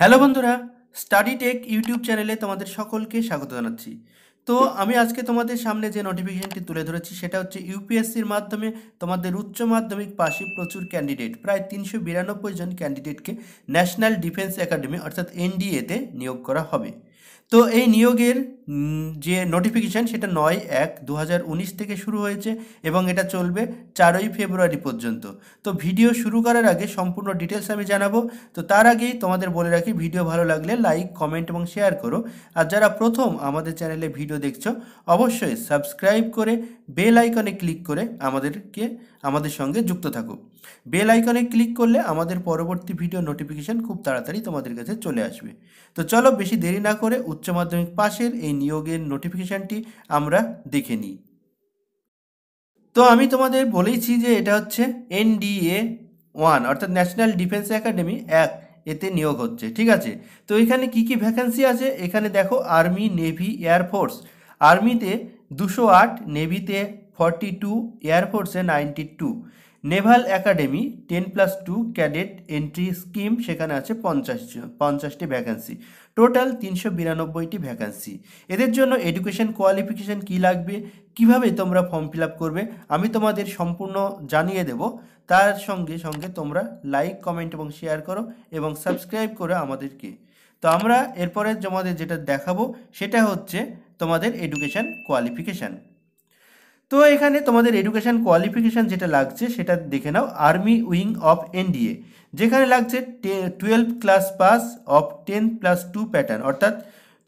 Hello বন্ধুরা study take YouTube চ্যানেলে তোমাদের সকলকে স্বাগত জানাচ্ছি। তো আমি আজকে তোমাদের সামনে যে নোটিফিকেশনটি তুলে ধরেছি, সেটা হচ্ছে ইউপিএসসির মাধ্যমে তোমাদের উচ্চ মাধ্যমিক পাশে প্রচুর ক্যান্ডিডেট প্রায় তিনশো বিরানব্বই জন ক্যান্ডিডেটকে ন্যাশনাল ডিফেন্স একাডেমি অর্থাৎ এনডিএতে নিয়োগ করা হবে। তো এই নিয়োগের যে নোটিফিকেশান সেটা নয় এক দু থেকে শুরু হয়েছে এবং এটা চলবে চারই ফেব্রুয়ারি পর্যন্ত। তো ভিডিও শুরু করার আগে সম্পূর্ণ ডিটেলস আমি জানাব। তো তার আগেই তোমাদের বলে রাখি, ভিডিও ভালো লাগলে লাইক কমেন্ট এবং শেয়ার করো। আর যারা প্রথম আমাদের চ্যানেলে ভিডিও দেখছ, অবশ্যই সাবস্ক্রাইব করে বেল আইকনে ক্লিক করে আমাদেরকে আমাদের সঙ্গে যুক্ত থাকো। বেল আইকনে ক্লিক করলে আমাদের পরবর্তী ভিডিও নোটিফিকেশান খুব তাড়াতাড়ি তোমাদের কাছে চলে আসবে। তো চলো বেশি দেরি না করে উচ্চ মাধ্যমিক পাশের এই নিয়োগের নোটিফিকেশানটি আমরা দেখে নিই। তো আমি তোমাদের বলেইছি যে এটা হচ্ছে এনডিএ ওয়ান অর্থাৎ ন্যাশনাল ডিফেন্স একাডেমি এক, এতে নিয়োগ হচ্ছে, ঠিক আছে? তো এখানে কি কি ভ্যাকেন্সি আছে? এখানে দেখো আর্মি নেভি এয়ারফোর্স আর্মিতে দুশো আট নেভিতে forty two এয়ারফোর্সে ninety two naval academy ten plus two cadet entry scheme সেখানে আছে পঞ্চাশ পঞ্চাশটি ভ্যাকেন্সি টোটাল তিনশো বিরানব্বইটি ভ্যাকেন্সি এদের জন্য এডুকেশন কোয়ালিফিকেশান কী লাগবে? কীভাবে তোমরা ফর্ম ফিল আপ করবে? আমি তোমাদের সম্পূর্ণ জানিয়ে দেব। তার সঙ্গে সঙ্গে তোমরা লাইক কমেন্ট এবং শেয়ার করো এবং সাবস্ক্রাইব করো আমাদেরকে। তো আমরা এরপরে তোমাদের যেটা দেখাবো, সেটা হচ্ছে তোমাদের এডুকেশান কোয়ালিফিকেশান তো এখানে তোমাদের এডুকেশান কোয়ালিফিকেশান যেটা লাগছে, সেটা দেখে নাও আর্মি উইং অফ এনডিএ যেখানে লাগছে twelve class pass of ten plus two pattern অর্থাৎ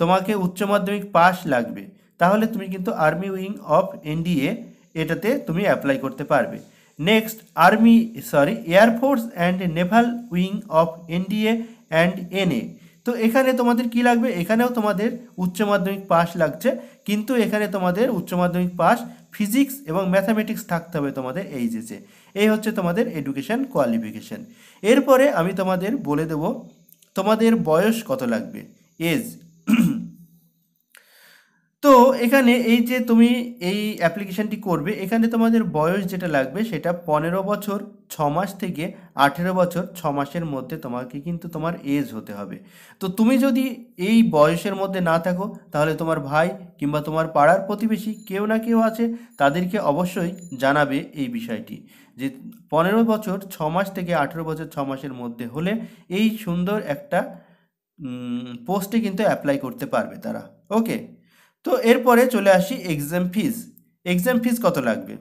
তোমাকে উচ্চ মাধ্যমিক পাস লাগবে। তাহলে তুমি কিন্তু আর্মি উইং অফ এনডিএ এটাতে তুমি অ্যাপ্লাই করতে পারবে। Next army sorry air force and naval wing of NDA and NA তো এখানে তোমাদের কি লাগবে? এখানেও তোমাদের উচ্চ মাধ্যমিক পাস লাগছে, কিন্তু এখানে তোমাদের উচ্চ মাধ্যমিক পাস ফিজিক্স এবং ম্যাথামেটিক্স থাকতে হবে তোমাদের এইচএসে এই হচ্ছে তোমাদের এডুকেশান কোয়ালিফিকেশান এরপরে আমি তোমাদের বলে দেব তোমাদের বয়স কত লাগবে? এজ তো এখানে এই যে তুমি এই অ্যাপ্লিকেশানটি করবে, এখানে তোমাদের বয়স যেটা লাগবে সেটা পনেরো বছর, ছ মাস থেকে আঠেরো বছর, ছ মাসের মধ্যে তোমাকে কিন্তু তোমার এজ হতে হবে। তো তুমি যদি এই বয়সের মধ্যে না থাকো, তাহলে তোমার ভাই কিংবা তোমার পাড়ার প্রতিবেশী কেউ না কেউ আছে, তাদেরকে অবশ্যই জানাবে এই বিষয়টি যে পনেরো বছর, ছ মাস থেকে আঠেরো বছর, ছ মাসের মধ্যে হলে এই সুন্দর একটা পোস্টে কিন্তু অ্যাপ্লাই করতে পারবে তারা। ওকে তো এরপরে চলে আসি এক্সাম ফিস এক্সাম ফিস কত লাগবে?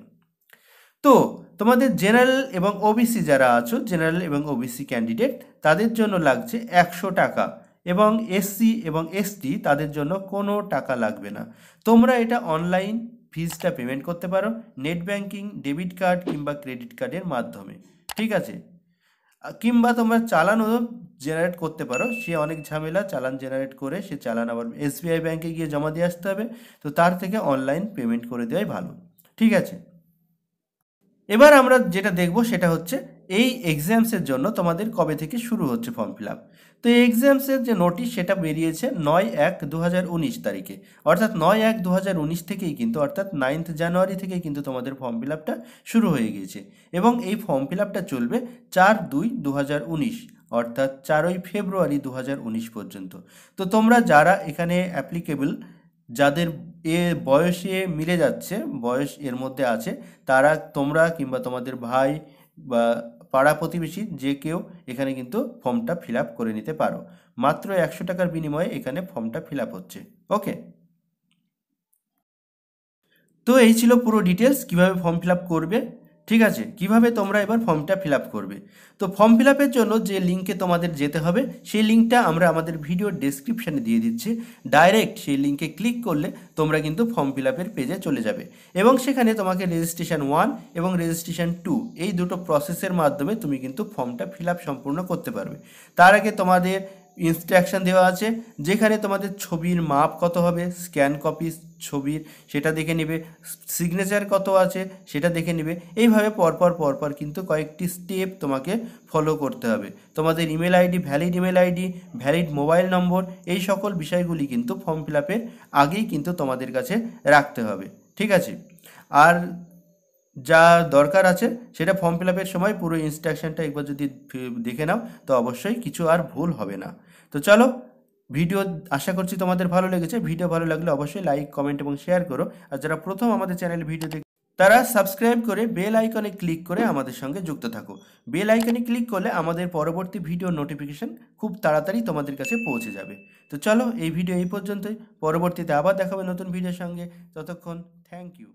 তো তোমাদের জেনারেল এবং ওবিসি যারা আছো জেনারেল এবং ওবিসি ক্যান্ডিডেট তাদের জন্য লাগছে একশো টাকা এবং এসসি এবং এসটি তাদের জন্য কোনো টাকা লাগবে না। তোমরা এটা অনলাইন ফিজটা পেমেন্ট করতে পারো নেট ব্যাংকিং ডেবিট কার্ড কিংবা ক্রেডিট কার্ডের মাধ্যমে। ঠিক আছে? কিংবা তোমরা চালানও জেনারেট করতে পারো। সে অনেক ঝামেলা, চালান জেনারেট করে সে চালান আবার এসবিআই ব্যাংকে গিয়ে জমা দিয়ে আসতে হবে। তো তার থেকে অনলাইন পেমেন্ট করে দেওয়াই ভালো। ঠিক আছে? এবার আমরা যেটা দেখব সেটা হচ্ছে এই এক্সামসের জন্য তোমাদের কবে থেকে শুরু হচ্ছে ফর্ম ফিল আপ তো এই এক্সামসের যে নোটিশ সেটা বেরিয়েছে নয় এক দু তারিখে। অর্থাৎ নয় এক দু থেকেই কিন্তু, অর্থাৎ নাইন্থ জানুয়ারি থেকেই কিন্তু তোমাদের ফর্ম ফিল আপটা শুরু হয়ে গিয়েছে। এবং এই ফর্ম ফিল আপটা চলবে চার দুই দু অর্থাৎ চারই ফেব্রুয়ারি দু হাজার উনিশ পর্যন্ত। তো তোমরা যারা এখানে অ্যাপ্লিকেবল যাদের এ বয়সে মিলে যাচ্ছে, বয়স এর মধ্যে আছে, তারা তোমরা কিংবা তোমাদের ভাই বা পাড়া প্রতিবেশী যে কেউ এখানে কিন্তু ফর্মটা ফিল করে নিতে পারো। মাত্র একশো টাকার বিনিময়ে এখানে ফর্মটা ফিল হচ্ছে। ওকে? তো এই ছিল পুরো ডিটেলস কীভাবে ফর্ম ফিল করবে ঠিক আছে, কীভাবে তোমরা এবার ফর্মটা ফিল করবে? তো ফর্ম ফিল জন্য যে লিঙ্কে তোমাদের যেতে হবে, সেই লিঙ্কটা আমরা আমাদের ভিডিও ডেসক্রিপশানে দিয়ে দিচ্ছি। ডাইরেক্ট সেই লিঙ্কে ক্লিক করলে তোমরা কিন্তু ফর্ম ফিল পেজে চলে যাবে। এবং সেখানে তোমাকে রেজিস্ট্রেশন ওয়ান এবং রেজিস্ট্রেশন টু এই দুটো প্রসেসের মাধ্যমে তুমি কিন্তু ফর্মটা ফিল সম্পূর্ণ করতে পারবে। তার আগে তোমাদের ইনস্ট্রাকশন দেওয়া আছে, যেখানে তোমাদের ছবির মাপ কত হবে স্ক্যান কপি ছবির, সেটা দেখে নেবে সিগনেচার কত আছে, সেটা দেখে নেবে। এইভাবে পরপর পরপর কিন্তু কয়েকটি স্টেপ তোমাকে ফলো করতে হবে। তোমাদের email ID valid email ID valid mobile number এই সকল বিষয়গুলি কিন্তু ফর্ম ফিল আপের আগেই কিন্তু তোমাদের কাছে রাখতে হবে। ঠিক আছে? আর যা দরকার আছে, সেটা ফর্ম ফিল সময় পুরো ইনস্ট্রাকশনটা একবার যদি দেখে নাও, তো অবশ্যই কিছু আর ভুল হবে না। তো চলো, ভিডিও আশা করছি তোমাদের ভালো লেগেছে। ভিডিও ভালো লাগলে অবশ্যই লাইক কমেন্ট এবং শেয়ার করো। আর যারা প্রথম আমাদের চ্যানেল ভিডিও দেখ তারা সাবস্ক্রাইব করে বেল আইকনে ক্লিক করে আমাদের সঙ্গে যুক্ত থাকো। বেল আইকনে ক্লিক করলে আমাদের পরবর্তী ভিডিও নোটিফিকেশন খুব তাড়াতাড়ি তোমাদের কাছে পৌঁছে যাবে। তো চলো, এই ভিডিও এই পর্যন্তই। পরবর্তীতে আবার দেখাবে নতুন ভিডিওর সঙ্গে। ততক্ষণ থ্যাংক ইউ